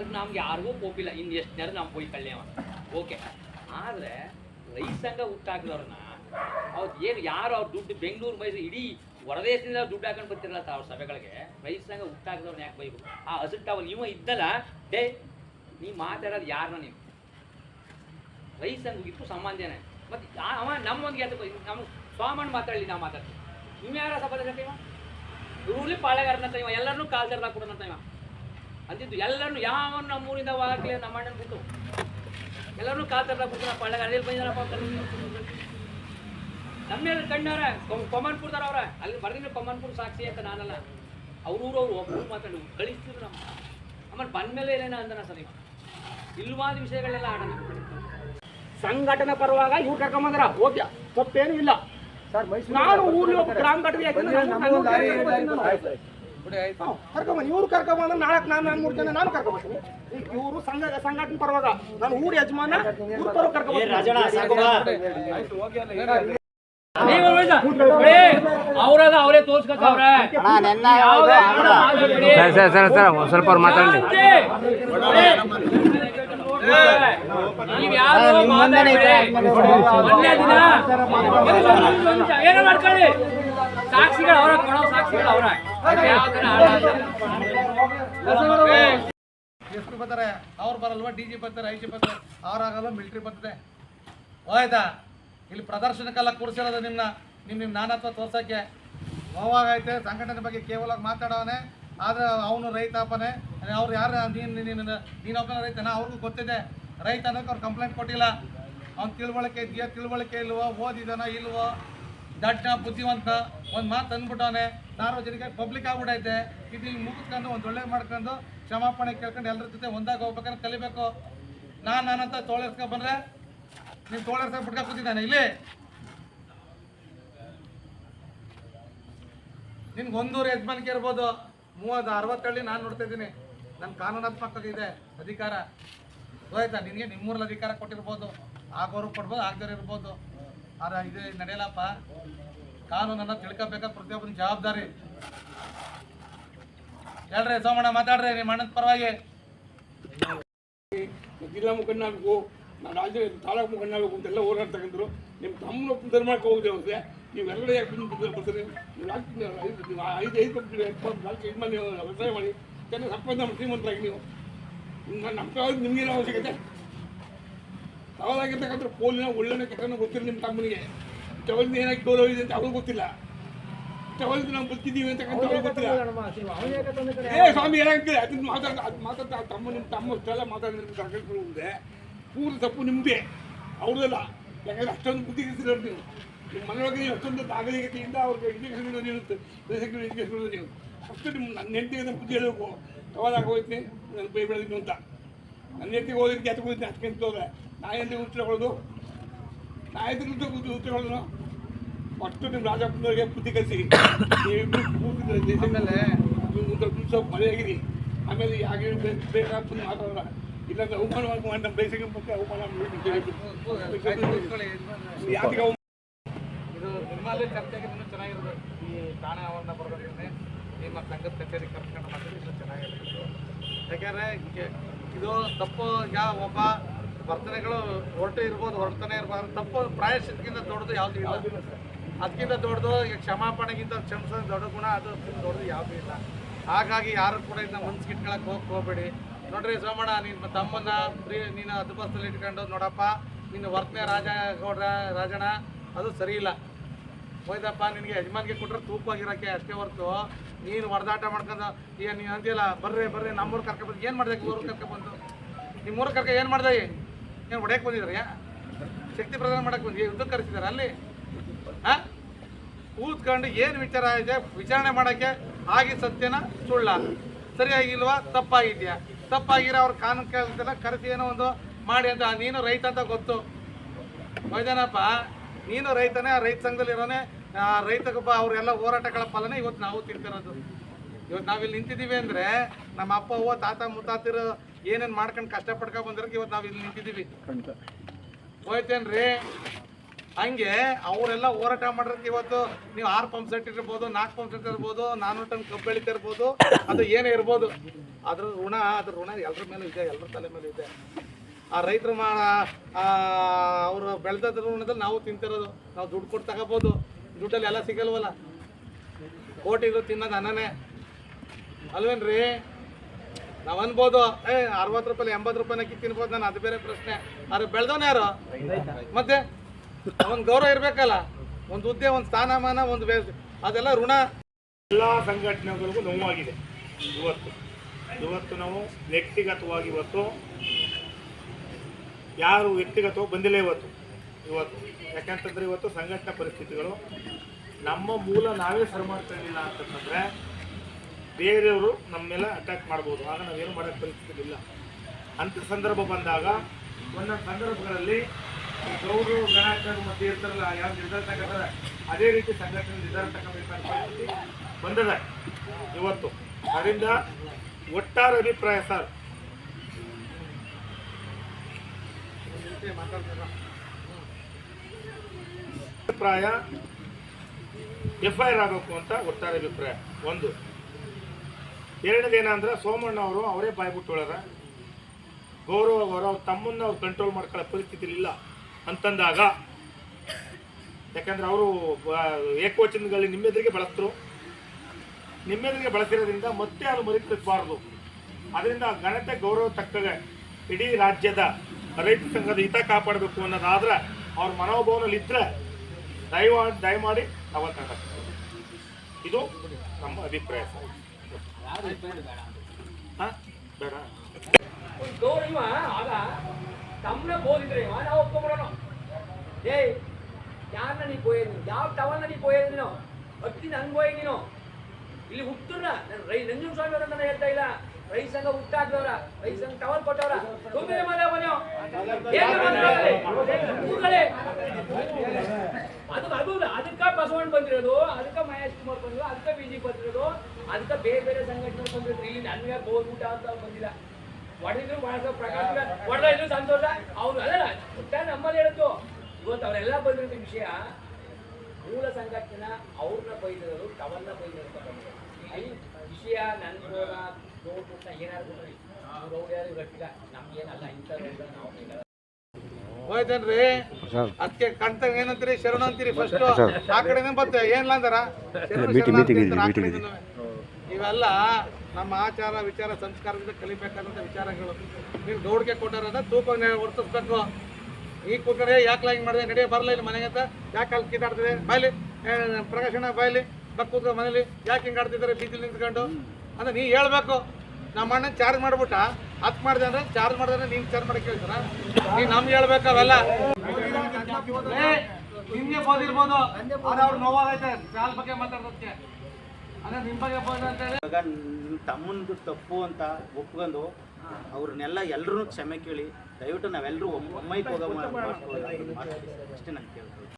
ಅದಕ್ಕೆ ನಮ್ಗೆ ಯಾರಿಗೂ ಕೋಪಿಲ್ಲ ಇನ್ನು ಎಷ್ಟು ಜನ ನಾವು ಹೋಗಿ ಕಳ್ಳೆವ ಓಕೆ ಆದರೆ ರೈತಂಗ ಸಂಘ ಹುಟ್ಟಾಕಿದವ್ರನ್ನ ಅವ್ರು ಏನು ಯಾರು ಅವ್ರ ದುಡ್ಡು ಬೆಂಗಳೂರು, ಮೈಸೂರು, ಇಡೀ ಹೊರದೇಶದಿಂದ ದುಡ್ಡು ಹಾಕೊಂಡು ಬರ್ತಿರಲ್ಲ ಅವ್ರ ಸಭೆಗಳಿಗೆ. ರೈತ ಸಂಘ ಹುಟ್ಟಾಕಿದವ್ರನ್ನ ಯಾಕೆ ಬೈಬೇಕು? ಆ ಹಸಿಟ್ಟವ ನೀವು ಇದ್ದಲ್ಲ ಡೇ ನೀ ಮಾತಾಡೋದು ಯಾರನ್ನ ನೀವು? ರೈತ ಸಂಘಗಿತ್ತು ಸಂಬಂಧನೇ. ಮತ್ತೆ ಅವ ನಮ್ಮೊಂದಿಗೆ ಅದು ನಮ್ಮ ಸ್ವಾಮಣ್ಣ ಮಾತಾಡಲಿ ನಾವು ಮಾತಾಡ್ತೀವಿ. ನೀವು ಯಾರ ಸಭೆ ಇವ? ಇವ್ರಲ್ಲಿ ಪಾಳೆಗಾರನ ಇವ. ಎಲ್ಲರನ್ನೂ ಕಾಲ್ ತೆರೆದಾಗ ಕೊಡೋಣಂತ ಇವ. ಅಂತಿದ್ದು ಎಲ್ಲರೂ ಯಾವ ನಮ್ಮೂರಿಂದ ಆಗಲಿ ನಮ್ಮ ಅಣ್ಣನ ಬಿಟ್ಟು. ಎಲ್ಲರೂ ಕಾತರ ಬಿಟ್ಟು ನಮ್ಮ ಪಾಳೆಗಾರ ಎಲ್ಲಿ ಬಂದಿದ್ದಾರಪ್ಪ ಅಂತ ನಮ್ಮ ಮೇಲೆ ಕಣ್ಣವ್ರ ಕೊಮ್ಮನ್ಪುರದವ್ರ ಅವ್ರ. ಅಲ್ಲಿ ಬರ್ದಿನ ಕೊಮ್ಮನ್ಪುರ್ ಸಾಕ್ಷಿ ಅಂತ ನಾನಲ್ಲ. ಅವ್ರೂರು ಅವ್ರು ಒಬ್ಬರು ಮಾತಾಡು ಕಳಿಸ್ತಿದ್ರು ನಮ್ಮ ಆಮೇಲೆ ಬಂದ್ಮೇಲೆ ಏನೇನ ಅಂದನ ಸರಿ. ಇಲ್ವಾದ ವಿಷಯಗಳೆಲ್ಲ ಆಡೋಣ. ಸಂಘಟನೆ ಪರವಾಗ ಇವ್ರು ಕರ್ಕೊಂಬಂದ್ರ ಓಕೆ ತಪ್ಪೇನು ಇಲ್ಲ. ಸರ್ ಮೈಸೂರು ನಾನು ಊರಿನ ಒಬ್ಬ ಗ್ರಾಮ ಘಟಕ ಯಾಕಂದ್ರೆ ನಾನು- ನಾನು ಹ್ಞೂ, ಕರ್ಕೊಂಬಂದು ಇವ್ರು ಕರ್ಕೊಂಬಂದ್ರೆ ನಾಲ್ಕು ನಾನು ನಾನು ಮೂರು ಜನ ನಾನು ಕರ್ಕೊಂಬರ್ತೀನಿ ಇವರು ಸಂಘ ಸಂಘಟನೆ ಪರವಾಗ ನಾನು ಊರ ಯಜಮಾನ ಊರ್ ಪರ ಅವರದ ಅವರೇ ತೋರ್ಸ್ಕೊತಾವ್ರೆ ಸರ್ ಸರ್ ಸರ್ ಸರ್ ಒಂದ್ ಸ್ವಲ್ಪ ಅವ್ರು ಮಾತಾಡಲಿ. ನೀವ್ ಯಾರು ಮಾತಾಡ್ಬೇಡಿ. ಮೊನ್ನೆ ದಿನ. ಏನೋ ಮಾಡ್ಕೊಳ್ಳಿ? ಸಾಕ್ಷಿಗಳು ಅವರ ಕೊಡೋ ಸಾಕ್ಷಿಗಳು ಅವರ. ಎಷ್ಟು ಬರ್ತಾರೆ? ಅವ್ರು ಬರಲ್ವಾ? ಡಿ ಜಿ ಬರ್ತಾರೆ ಐ ಜಿ ಬರ್ತಾರೆ. ಅವ್ರಾಗಲ್ಲ ಮಿಲ್ಟ್ರಿ ಬರ್ತದೆ. ಹೋಯ್ತಾ? ಇಲ್ಲಿ ಪ್ರದರ್ಶನಕ್ಕೆಲ್ಲ ಕೂರಿಸಿರೋದು ನಿಮ್ಮನ್ನ ನಿಮ್ಮ ನಿಮ್ಮ ನಾನತ್ವ ತೋರ್ಸೋಕ್ಕೆ. ನೋವಾಗೈತೆ ಸಂಘಟನೆ ಬಗ್ಗೆ ಕೇವಲ ಮಾತಾಡೋನೆ ಆದರೆ ಅವನು ರೈತಾಪನೆ ಅವ್ರು ಯಾರು? ನೀನು ನೀನು ನೀನೊಬ್ಬನ ರೈತನ? ಅವ್ರಿಗೂ ಗೊತ್ತಿದೆ. ರೈತ ಅನ್ನೋಕೆ ಅವ್ರು ಕಂಪ್ಲೇಂಟ್ ಕೊಟ್ಟಿಲ್ಲ. ಅವ್ನು ತಿಳುವಳಿಕೆ ಇದೆಯಾ? ತಿಳುವಳಿಕೆ ಇಲ್ವೋ? ಓದಿದಾನ? ಇಲ್ವೋ? ದಡ್ಡ ಬುದ್ಧಿವಂತ ಒಂದು ಮಾತು ಅಂದ್ಬಿಟ್ಟವನೆ ಸಾರ್ವಜನಿಕ ಪಬ್ಲಿಕ್ ಆಗ್ಬಿಟ್ಟೈತೆ ಇದು ಇಲ್ಲಿ ಮುಗಿಸ್ಕೊಂಡು ಒಂದು ಒಳ್ಳೆ ಮಾಡ್ಕೊಂಡು ಕ್ಷಮಾಪಣೆ ಕೇಳ್ಕೊಂಡು ಎಲ್ಲರ ಜೊತೆ ಒಂದಾಗಿ ಹೋಗ್ಬೇಕಂದ್ರೆ ಕಲಿಬೇಕು. ನಾನು ನಾನಂತ ತೋಳರ್ಸ್ಕೊಂಡ್ ಬಂದ್ರೆ ನೀನು ತೋಳರ್ಸ್ಕೊಂಡ್ ಬಿಟ್ಕೊಂಡು ಕೂತಿದ್ದಾನೆ. ಇಲ್ಲಿ. ನಿನ್ಗೆ ಒಂದೂರು ಯಜಮಾನಿಕೆ ಇರ್ಬೋದು. ಮೂವತ್ತು ಅರವತ್ತಳ್ಳಿ ನಾನು ನೋಡ್ತಾ ಇದ್ದೀನಿ. ನನ್ನ ಕಾನೂನಾತ್ಮಕ ಇದೆ, ಅಧಿಕಾರ. ಹೋಯ್ತಾ ನಿನಗೆ ನಿಮ್ಮೂರಲ್ಲಿ ಅಧಿಕಾರ ಕೊಟ್ಟಿರ್ಬೋದು. ಆಗೋರು ಕೊಡ್ಬೋದು ಆಗದೇ ಇರ್ಬೋದು. ಆದ್ರೆ ಇದು, ನಡೆಯಲ್ಲಪ್ಪ. ಕಾನೂನನ್ನ ತಿಳ್ಕೊಬೇಕಾ? ಪ್ರತಿಯೊಬ್ಬನ ಜವಾಬ್ದಾರಿ. ಹೇಳ್ರಿ, ಸೋಮಣ್ಣ, ಮಾತಾಡ್ರಿ, ನಿಮ್ಮ ಅಣ್ಣದ ಪರವಾಗಿ. ಜಿಲ್ಲಾ ಮುಖಂಡನಾಗಬೇಕು ನಾನು ರಾಜ್ಯ ತಾಲೂಕು ಮುಖಂಡನಾಗಬೇಕು ಅಂತೆಲ್ಲ ಹೋರಾಡ್ತಕ್ಕಂಥರು ನಿಮ್ಮ ತಮ್ಮನ ಧರ್ಮಕ್ಕೆ ಹೋಗಿದೆ ಅವ್ರಿಗೆ ನೀವು ಎಲ್ಲ ಯಾಕೆ ಬರ್ತೀರಿ? ಐದು ಐದು ಎಪ್ಪತ್ತು, ನಾಲ್ಕು, ಐದು ಮಂದಿ ವ್ಯವಸಾಯ ಮಾಡಿ ಚೆನ್ನಾಗಿ ಸಂಪಾದನೆ ಶ್ರೀಮಂತರಾಗಿ ನೀವು. ನಮ್ಮ ನಿಮಗೇನು ಅವಶ್ಯಕತೆ? ತಾವಾದಾಗಿರ್ತಕ್ಕಂಥ ಪೋಲಿನ ಒಳ್ಳೆಯ ಕೆಟ್ಟನ ಗೊತ್ತಿಲ್ಲ ನಿಮ್ಮ ತಮ್ಮನಿಗೆ. ಚವಲಿಂದ ಏನಾಗಿ ಗೌರವ ಇದೆ ಅಂತ ಅವ್ರಿಗೆ ಗೊತ್ತಿಲ್ಲ. ಚವಲಿಂದ ನಾವು ಬರ್ತಿದ್ದೀವಿ ಅಂತಕ್ಕಂಥ ಅವ್ರಿಗೆ ಗೊತ್ತಿಲ್ಲ. ಏ ಸ್ವಾಮಿ ಏನಾಗ್ತದೆ? ಅದನ್ನ ಮಾತಾಡ ಅದು ಮಾತಾಡ್ತಾ ತಮ್ಮ ನಿಮ್ಮ ತಮ್ಮ ಅಷ್ಟೆಲ್ಲ ಮಾತಾಡಿದ್ರೆ ಸರ್ಕಾರ ಮುಂದೆ ಪೂರ್ಣ ತಪ್ಪು ನಿಮ್ಮದೇ ಅವ್ರದಲ್ಲ. ಯಾಕಂದ್ರೆ ಅಷ್ಟೊಂದು ಬುದ್ಧಿಗಿಸಿರೋ ನೀವು. ನಿಮ್ಮ ಮನೆಯೊಳಗೆ ನೀವು ಅಷ್ಟೊಂದು ನಾಗರಿಕತೆಯಿಂದ ಅವ್ರಿಗೆ ಎಜುಕೇಷನ್ ನೀವು ಎಜುಕೇಷನ್ ನೀವು. ಫಸ್ಟ್ ನಿಮ್ಮ ನನ್ನ ಹೆಂಡತಿಗೆ ಬುದ್ಧಿ ಹೇಳಬೇಕು ಹೋಗ್ತೀನಿ ನನ್ನ ಬೈ ಬೆಳೆದಿದ್ದು ಅಂತ. ನನ್ನ ಹೆಂಡತಿಗೆ ಹೋದ್ರೆ ಜಾತಿಗೆ ಹೋಗ್ತೀನಿ ಅದಕ್ಕೆ ಹೋದ್ರೆ. ನಾ ಎಂದಿಗೆ ಉತ್ತರ ಕೊಡೋದು. ನಾ ಎದುರು ಉತ್ತರ ಉತ್ತರಗಳನ್ನು ಫಸ್ಟ್ ನಿಮ್ಮ ರಾಜಪ್ಪನವ್ರಿಗೆ ಬುದ್ಧಿ ಕಲಿಸಿ. ಮೇಲೆ ನೀವು ಮುಂದೆ ಮನೆಯಾಗಿರಿ. ಆಮೇಲೆ ಯಾಕೆ ಬೇಕಾದ ಮಾತಾಡೋಣ ಇಲ್ಲಾಂದ್ರೆ ಅವಮಾನ ಮಾಡಿ ನಮ್ಮ ದೇಶಕ್ಕೆ ಮುಖ್ಯ ಅವಮಾನ ಯಾಕೆ ಇದು ನಿಮ್ಮಲ್ಲೇ ಚರ್ಚೆಗೆ ಇನ್ನೂ ಚೆನ್ನಾಗಿರ್ಬೇಕು ಈ ನಿಮ್ಮ ಸಂಘದ ಕಚೇರಿ ಕರ್ಕೊಂಡು ಮಾಡಿದ್ರೆ ಇನ್ನೂ ಚೆನ್ನಾಗಿರುತ್ತೆ ಯಾಕಂದರೆ ಇದು ತಪ್ಪು ಯಾವ ಒಬ್ಬ ವರ್ತನೆಗಳು ಹೊರಟು ಇರ್ಬೋದು ಹೊರತನೇ ಇರ್ಬೋದು ತಪ್ಪು, ಪ್ರಾಯಶ್ಚಿತ್ತಕ್ಕಿಂತ ದೊಡ್ಡದು ಯಾವುದು ಇಲ್ಲ. ಅದಕ್ಕಿಂತ ದೊಡ್ಡದು, ಈಗ ಕ್ಷಮಾಪಣೆಗಿಂತ ಕ್ಷಮಿಸೋದು ದೊಡ್ಡ ಗುಣ, ಅದು ದೊಡ್ಡದು ಯಾವುದೂ ಇಲ್ಲ. ಹಾಗಾಗಿ ಯಾರು ಕೂಡ ಇದನ್ನ ಮನ್ಸಿಗೆ ಇಟ್ಕೊಳಕ್ಕೆ ಹೋಗಿ, ಹೋಗ್ಬೇಡಿ. ನೋಡ್ರಿ ಸೋಮಣ್ಣ ನಿಮ್ಮ ತಮ್ಮನ್ನ ಪ್ರೀ, ನೀನು ಹದ್ದುಬಸ್ತಲ್ಲಿ ಇಟ್ಕೊಂಡು ನೋಡಪ್ಪ, ನಿನ್ನ ವರ್ತನೆ ರಾಜ, ಗೌಡ್ರ, ರಾಜಣ್ಣ, ಅದು ಸರಿ ಇಲ್ಲ. ಹೋಯ್ತಪ್ಪ, ನಿನಗೆ ಯಜಮಾನ್ಗೆ ಕೊಟ್ಟರೆ ತೂಪಾಗಿರೋಕ್ಕೆ ಅಷ್ಟೇ ಹೊರತು. ನೀನು ಹೊಡೆದಾಟ ಮಾಡ್ಕೊಂಡು ಈಗ ನೀನು ಅಂತಿಲ್ಲ ಬರ್ರಿ ಬರ್ರಿ, ನಮ್ಮೂರು ಕರ್ಕೊಬಂದು ಏನು ಮಾಡಿದೆ ಊರು ಕರ್ಕೊಬಂದು ಬಂದು? ನಿಮ್ಮೂರು ಕರ್ಕ ಏನು ಮಾಡ್ದೆ? ಏನು ಹೊಡೆಯಕ್ಕೆ ಬಂದಿದ್ರಿ? ಶಕ್ತಿ ಪ್ರದಾನ ಮಾಡಕ್ಕೆ ಬಂದು ಯುದ್ಧಕ್ಕೆ ಕರೆಸಿದಾರೆ ಅಲ್ಲಿ? ಹಾಂ ಕೂತ್ಕೊಂಡು ಏನು ವಿಚಾರ ಇದೆ, ವಿಚಾರಣೆ ಮಾಡೋಕ್ಕೆ ಆಗಿ ಸತ್ಯನ ಸುಳ್ಳ. ಸರಿಯಾಗಿಲ್ವಾ? ತಪ್ಪಾಗಿದೆಯಾ? ತಪ್ಪಾಗಿರೋ ಅವ್ರ ಕಾನೂನು ಕೇಳ್ತಿಲ್ಲ ಕರೆಸಿ ಏನೋ ಒಂದು ಮಾಡಿ ಅಂತ. ನೀನು ರೈತ ಅಂತ ಗೊತ್ತು. ಮೈದಾನಪ್ಪ, ನೀನು ರೈತನೇ, ಆ ರೈತ ಸಂಘದಲ್ಲಿ ಇರೋನೆ, ಆ ಅವರೆಲ್ಲ ಹೋರಾಟಗಳ ಫಲನೆ ಇವತ್ತು ನಾವು ತಿಂತಿರೋದು. ಇವತ್ತು ನಾವಿಲ್ಲಿ ನಿಂತಿದ್ದೀವಿ ಅಂದರೆ ನಮ್ಮ ಅಪ್ಪ, ಅವ್ವ, ತಾತ, ಮುತ್ತಾತಿರು ಏನೇನು ಮಾಡ್ಕೊಂಡು ಕಷ್ಟಪಡ್ಕ ಬಂದ್ರೆ ಇವತ್ತು ನಾವು ಇಲ್ಲಿ ನಿಂತಿದ್ದೀವಿ. ಹೋಯ್ತೇನ್ರಿ? ಹಂಗೆ ಅವರೆಲ್ಲ ಹೋರಾಟ ಮಾಡಿರೋದು ಇವತ್ತು ನೀವು ಆರು ಪಂಪ್ ಸೆಟ್ ಇರ್ಬೋದು ನಾಲ್ಕು ಪಂಪ್ ಸೆಟ್ ಇರ್ಬೋದು ನಾನ್ನೂರು ಟನ್ ಕಬ್ಬು ಬೆಳೀತಾ ಇರ್ಬೋದು ಅದು ಏನೇ ಇರ್ಬೋದು. ಅದ್ರ ಋಣ ಅದ್ರ ಋಣ ಎಲ್ಲರ ಮೇಲೂ ಇದೆ ಎಲ್ಲರ ತಲೆ ಮೇಲೂ ಇದೆ. ಆ ರೈತರು ಮಾ ಅವರು ಬೆಳೆದ ಋಣದಲ್ಲಿ ನಾವು ತಿಂತಿರೋದು. ನಾವು ದುಡ್ಡು ಕೊಟ್ಟು ತಗೋಬೋದು. ದುಡ್ಡಲ್ಲಿ ಎಲ್ಲ ಸಿಗಲ್ವಲ್ಲ? ಕೋಟಿಗಳು ತಿನ್ನೋದು ಅನ್ನನೇ. ಅಲ್ವೇನ್ರಿ? ನಾವು ಅನ್ಬೋದು, ಏ, ಅರವತ್ತು ರೂಪಾಯಿ ಎಂಬತ್ತು ರೂಪಾಯಿ ಕಿತ್ತು ತಿನ್ಬೋದು ನಾನು, ಅದು ಬೇರೆ ಪ್ರಶ್ನೆ. ಆದ್ರೆ ಬೆಳೆದವನ ಯಾರು? ಮತ್ತೆ ಅವನ್ ಗೌರವ ಇರ್ಬೇಕಲ್ಲ, ಒಂದು ಹುದ್ದೆ, ಒಂದು ಸ್ಥಾನಮಾನ, ಒಂದು ಅದೆಲ್ಲ ಋಣ. ಎಲ್ಲ ಸಂಘಟನೆಗಳಿಗೂ ನೋವಾಗಿದೆ. ಇವತ್ತು ಇವತ್ತು ನಾವು ವ್ಯಕ್ತಿಗತವಾಗಿ ಇವತ್ತು, ಯಾರು ವ್ಯಕ್ತಿಗತವಾಗಿ ಬಂದಿಲ್ಲ ಇವತ್ತು ಇವತ್ತು. ಯಾಕಂತಂದ್ರೆ ಇವತ್ತು ಸಂಘಟನಾ ಪರಿಸ್ಥಿತಿಗಳು ನಮ್ಮ ಮೂಲ ನಾವೇ ಸರಿ ಇರಲಿಲ್ಲ ಅಂತಂದ್ರೆ ಬೇರೆಯವರು ನಮ್ಮ ಅಟ್ಯಾಕ್ ಮಾಡ್ಬೋದು. ಆಗ ನಾವೇನು ಮಾಡೋಕ್ಕೆ ಪರಿಸ್ಥಿತಿ ಅಂಥ ಸಂದರ್ಭ ಬಂದಾಗ, ಒಂದೊಂದು ಸಂದರ್ಭಗಳಲ್ಲಿ ಗೌರವ ಮಧ್ಯ ಇರ್ತಾರಲ್ಲ ಯಾವ ನಿರ್ಧಾರ ಅದೇ ರೀತಿ ಸಂಘಟನೆ ನಿರ್ಧಾರ ತಗೋಬೇಕಾದ ಪರಿಸ್ಥಿತಿ ಬಂದದ. ಇವತ್ತು. ಅದರಿಂದ ಒಟ್ಟಾರೆ ಅಭಿಪ್ರಾಯ ಸರ್. ಅಭಿಪ್ರಾಯ ಎಫ್ ಐ ಆರ್ ಆಗಬೇಕು ಅಂತ ಒಟ್ಟಾರೆ ಅಭಿಪ್ರಾಯ. ಒಂದು. ಎರಡನೇದು ಏನಂದ್ರೆ ಸೋಮಣ್ಣ ಅವರು ಅವರೇ ಬಾಯ್ಬಿಟ್ಟು ಹೇಳಾರ ಗೌರವ ಅವರು ತಮ್ಮನ್ನ ಅವ್ರು ಕಂಟ್ರೋಲ್ ಮಾಡ್ಕೊಳ್ಳೋ ಪರಿಸ್ಥಿತಿ ಇಲ್ಲ ಅಂತಂದಾಗ, ಯಾಕಂದ್ರೆ ಅವರು ಏಕವಚನಗಳಲ್ಲಿ ನಿಮ್ಮೆದುರಿಗೆ ಬಳಸ್ತರು ನಿಮ್ಮೆದುರಿಗೆ ಬಳಸಿರೋದ್ರಿಂದ ಮತ್ತೆ ಅದು ಮರಿತಿರಬಾರ್ದು. ಅದರಿಂದ ಘನತೆ ಗೌರವ ತಕ್ಕಗೆ ಇಡೀ ರಾಜ್ಯದ ರೈತ ಸಂಘದ ಹಿತ ಕಾಪಾಡಬೇಕು ಅನ್ನೋದಾದ್ರೆ ಅವ್ರ ಮನೋಭಾವನಲ್ಲಿ ಇದ್ರೆ ದಯಮಾಡಿ ದಯಮಾಡಿ ನಾವು ಇದು ನಮ್ಮ ಅಭಿಪ್ರಾಯ ಬೇಡ. ಗೌರವ ಇವ, ಆಗ ತಮ್ಮನ್ನ ಬೋದಿದ್ರೆ ಇವ, ನಾವು ಒಪ್ಕೊಂಬರೋಣ ಏಯ್ ಯಾರನ್ನ ನೀ ಬೋಯೋದು ಯಾವ ಟವಲ್ನ ನೀ ನೀನು? ಹತ್ತಿ ನಂಗೆ ಇಲ್ಲಿ ಹುಟ್ಟುರ್ನ? ರೈ ನಂಜುನ್ ಸ್ವಾಮಿ ಅವರನ್ನ ನಾನು ಇಲ್ಲ. ರೈ ಸಂಘ ಹುಟ್ಟಾಕ್ದವ್ರ ರೈ ಸಂಘ ಟವಲ್ ಕೊಟ್ಟವ್ರ? ಕೂತ್ಕೊಳ್ಳಿ. ಅದು ಅದು ಅದಕ್ಕ ಬಸವಣ್ಣ ಬಂದಿರೋದು, ಅದಕ್ಕೆ ಮಹೇಶ್ ಕುಮಾರ್ ಬಂದಿರೋದು, ಅದಕ್ಕ ಬಿಜಿ ಬಂದಿರೋದು. ಅದಕ್ಕ ಬೇರೆ ಬೇರೆ ಸಂಘಟನೆ ಬಂದಿದ್ರು. ಇಲ್ಲಿ ನನ್ಗೆ ಬೋದ್ಬಿಟ್ಟ ಅಂತ ಬಂದಿಲ್ಲ. ಹೊಡೆದ್ರು ಬಳಸೋ ಪ್ರಕಾಶ್ ಹೊಡೆದ್ರು ಸಂತೋಷ. ಅವ್ರು ಅಲ್ಲ ಪುಟ್ಟ ನಮ್ಮಲ್ಲಿ ಹೇಳ್ತು ಇವತ್ತು ಅವರೆಲ್ಲ ಬಂದಿರೋ ವಿಷಯ. ಮೂಲ ಸಂಘಟನೆ ಅವ್ರನ್ನ ಬೈದಿರೋರು ತವನ್ನ ಬೈದಿರೋದು ಈ ವಿಷಯ ನನ್ನ ನೋಡ್ಬಿಟ್ಟ ಏನಾದ್ರು ಅವ್ರು ಅವ್ರು ಯಾರು ಗಟ್ಟಿಲ್ಲ ನಮ್ಗೇನಲ್ಲ ಇಂಥ ನಾವು. ಹೋಯ್ತೇನ್ರಿ ಅದಕ್ಕೆ ಕಣ್ತಂಗ ಏನಂತೀರಿ? ಶರಣ ಅಂತೀರಿ ಫಸ್ಟ್ ಆ ಕಡೆನೇ ಬತ್ತೆ ಏನ್ಲ ಅಂದಾರ? ಇವೆಲ್ಲ ನಮ್ಮ ಆಚಾರ ವಿಚಾರ ಸಂಸ್ಕಾರದಿಂದ ಕಲಿಬೇಕಾದಂಥ ವಿಚಾರಗಳು. ನೀವು ಗೌಡ್ಗೆ ಕೊಟ್ಟಾರಂದ್ರೆ ತೂಕ ವರ್ತಿಸ್ಬೇಕು ಈ ಕೂತರೆ ಯಾಕೆ ಹಿಂಗೆ ಮಾಡಿದೆ? ನಡೆಯ ಬರಲ್ಲ ಇಲ್ಲಿ ಮನೆಗೆ ಅಂತ? ಯಾಕೆ ಅಲ್ಲಿ ಕಿತ್ತಾಡ್ತಿದೆ? ಬಾಯ್ಲಿ ಪ್ರಕಾಶನ ಬಾಯ್ಲಿ, ಬಕ್ ಮನೇಲಿ. ಯಾಕೆ ಹಿಂಗೆ ಆಡ್ತಿದ್ದಾರೆ? ಬೀದಿಲಿ ನಿಂತ್ಕೊಂಡು. ಅಂದ್ರೆ ನೀ ಹೇಳ್ಬೇಕು. ನಮ್ಮ ಅಣ್ಣ ಚಾರ್ಜ್ ಮಾಡ್ಬಿಟ್ಟ. ಹತ್ತು ಮಾಡಿದೆ ಅಂದ್ರೆ ಚಾರ್ಜ್ ಮಾಡಿದ್ರೆ ನೀನು ಚಾರ್ಜ್ ಮಾಡಕ್ಕೆ ಹೇಳ್ತಾರ? ನೀ ನಮ್ಗೆ ಹೇಳ್ಬೇಕು ಅವೆಲ್ಲ. ನಿಮ್ಗೆ ಬೋದಿರ್ಬೋದು ಅವ್ರು ನೋವಾಗೈತೆ. ಚಾಲ್ ಬಗ್ಗೆ ಮಾತಾಡೋದಕ್ಕೆ ಇವಾಗ ತಪ್ಪು ಅಂತ ಒಪ್ಕೊಂಡು ಅವ್ರನ್ನೆಲ್ಲ ಎಲ್ಲರೂ ಕ್ಷಮೆ ಕೇಳಿ ದಯವಿಟ್ಟು ನಾವೆಲ್ಲರೂ ಒಮ್ಮೈಕ್ ಹೋಗೋ ಅಷ್ಟೇ ನಾನು ಕೇಳ್ತೀನಿ.